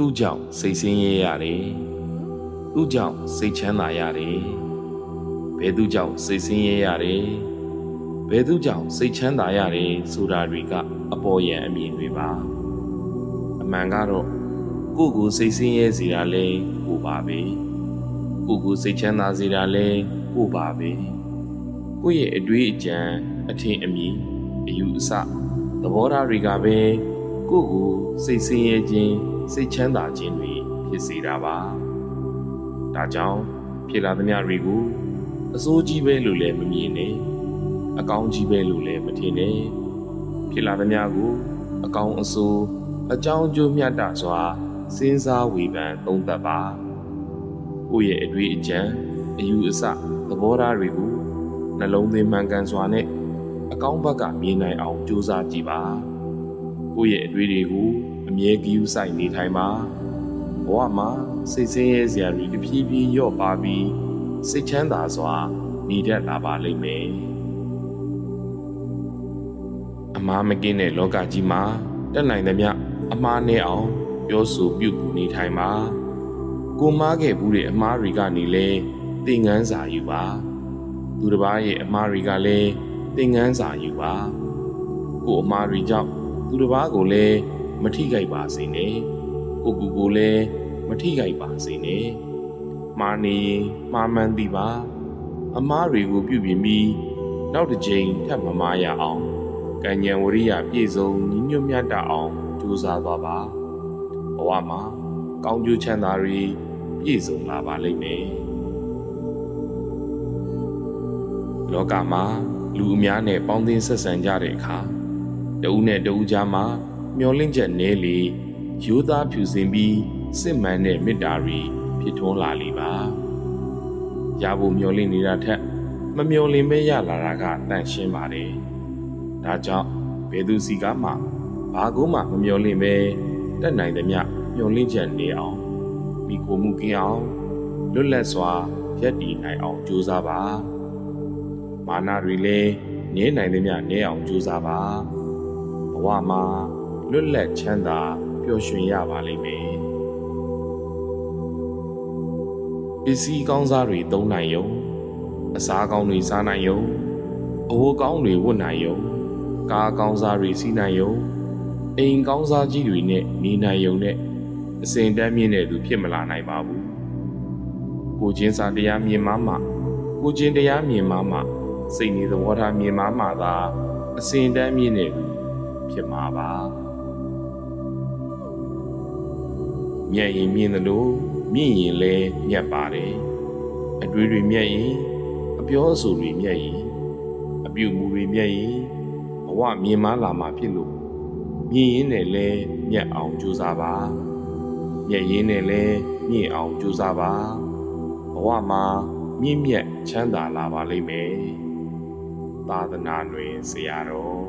သူ့ကြောင့်စိတ်ဆင်းရဲရတယ်သူ့ကြောင့်စိတ်ချမ်းသာရတယ်ဘယ်သူကြောင့်စိတ်ဆင်းရဲရတယ်ဘယ်သူကြောင့်စိတ်ချမ်းသာရတယ်ဆိုတာတွေကအပေါ်ယံအမြင်တွေပါအမှန်ကတော့ကိုယ့်ကိုယ်စိတ်ဆင်းရဲစေတာလဲကိုပါပဲကိုယ့်ကိုယ်စိတ်ချမ်းသာစေတာလဲကိုပါပဲကိုယ့်ရဲ့အတွေးအကြံအထင်အမြင်အယူအဆသဘောထားတွေကပဲ ကိုယ့်ကိုယ်စိတ်ဆင်းရဲခြင်းစိတ်ချမ်းသာခြင်းတွေဖြစ်စေတာပါဒါကြောင့်ဖြစ်လာသမျှတွေကိုအစိုးကြီးပဲလို့လည်းမမြင်နဲ့အကောင်းကြီးပဲလို့လည်းမထင်နဲ့ဖြစ်လာသမျှကိုအကောင်းအဆိုးအကြောင်းအကျိုးမျှတစွာစဉ်းစားဝေဖန်သုံးသပ်ပါကိုယ့်ရဲ့အတွေ့အကြံအယူအဆသဘောထားတွေကိုနှလုံးသွင်းမှန်ကန်စွာနဲ့အကောင်းဘက်ကမြင်နိုင်အောင်ကြိုးစားကြည့်ပါ ကိုယ့်ရဲ့အတွေ့တွေကိုအမြဲကြည့်ဆိုင်နေထိုင်ပါဘဝမှာစိတ်ဆင်းရဲစရာတွေတဖြည်းဖြည်းလျော့ပါပြီးစိတ်ချမ်းသာစွာနေတတ်လာပါလိမ့်မယ်အမားမကင်းတဲ့လောကကြီးမှာတက်နိုင်သမျှအမားနဲ့အောင်ပြောဆိုပြုပူနေထိုင်ပါကိုမားခဲ့ဘူးတဲ့အမားတွေကနေလဲသင်ငန်းစာယူပါသူတစ်ပါးရဲ့အမားတွေကလည်းသင်ငန်းစာယူပါကိုအမားတွေကြောင့် သူတစ်ပါးကိုလည်းမထိခိုက်ပါစေနဲ့ကိုကူကိုလည်းမထိခိုက်ပါစေနဲ့မာနေရင်မှားမှန်းသိပါ အမားတွေကိုပြုပြင်ပြီးနောက်တစ်ကြိမ်ထပ်မမားရအောင်ကံဉဏ်ဝရိယပြည့်စုံညီညွတ်မြတ်တအောင်ကြိုးစားသွားပါဘဝမှာကောင်းကျိုးချမ်းသာတွေပြည့်စုံလာပါလိမ့်မယ်လောကမှာလူအများနဲ့ပေါင်းသင်းဆက်ဆံကြတဲ့အခါ တဦးနဲ့တဦးကြားမှာမျောလင့်ချက်နဲလေရိုးသားဖြူစင်ပြီးစစ်မှန်တဲ့မေတ္တာတွေဖြစ်ထွန်းလာလိမ့်ပါရဖို့မျောလင့်နေတာထက်မမျောလင့်ပဲရလာတာကတန့်ရှင်းပါတယ်။ဒါကြောင့်ဘယ်သူစီကမှဘာကူမှမမျောလင့်ပဲတက်နိုင်သမျှမျောလင့်ချက်နေအောင်မိကိုမှုကင်းအောင်လွတ်လပ်စွာရက်တည်နိုင်အောင်ကြိုးစားပါ။မာနတွေလည်းနည်းနိုင်သမျှနည်းအောင်ကြိုးစားပါ။ဘ ဝမှာလွတ်လပ်ချမ်းသာပျော်ရွှင်ရပါလိမ့်မယ်။ပစ္စည်းကောင်းစားတွေသုံးနိုင်ယုံအစားကောင်းတွေစားနိုင်ယုံအဝတ်ကောင်းတွေဝတ်နိုင်ယုံကားကောင်းစားတွေစီးနိုင်ယုံအိမ်ကောင်းစားကြီးတွေနဲ့နေနိုင်ယုံနဲ့အစဉ်တန်းမြင့်တဲ့သူဖြစ်မလာနိုင်ပါဘူးကိုချင်းစာတရားမြင်မှမှကိုချင်းတရားမြင်မှမှစိတ်နေသဘောထားမြင်မှမှသာအစဉ်တန်းမြင့်တဲ့သူ ဖြစ်မှာပါမြတ်ရင်မြင်သလိုမြင့်ရင်လည်းမြတ်ပါတယ်အတွေးတွေမြတ်ရင်အပြောအဆိုတွေမြတ်ရင်အပြုမူတွေမြတ်ရင်ဘဝမြင်မလာမှာဖြစ်လို့မြင်ရင်လည်းလဲမြတ်အောင်ကြိုးစားပါမြတ်ရင်လည်းလဲမြင့်အောင်ကြိုးစားပါဘဝမှာမြင့်မြတ်ချမ်းသာလာပါလိမ့်မယ်သာသနာ့တွင်ဆရာတော်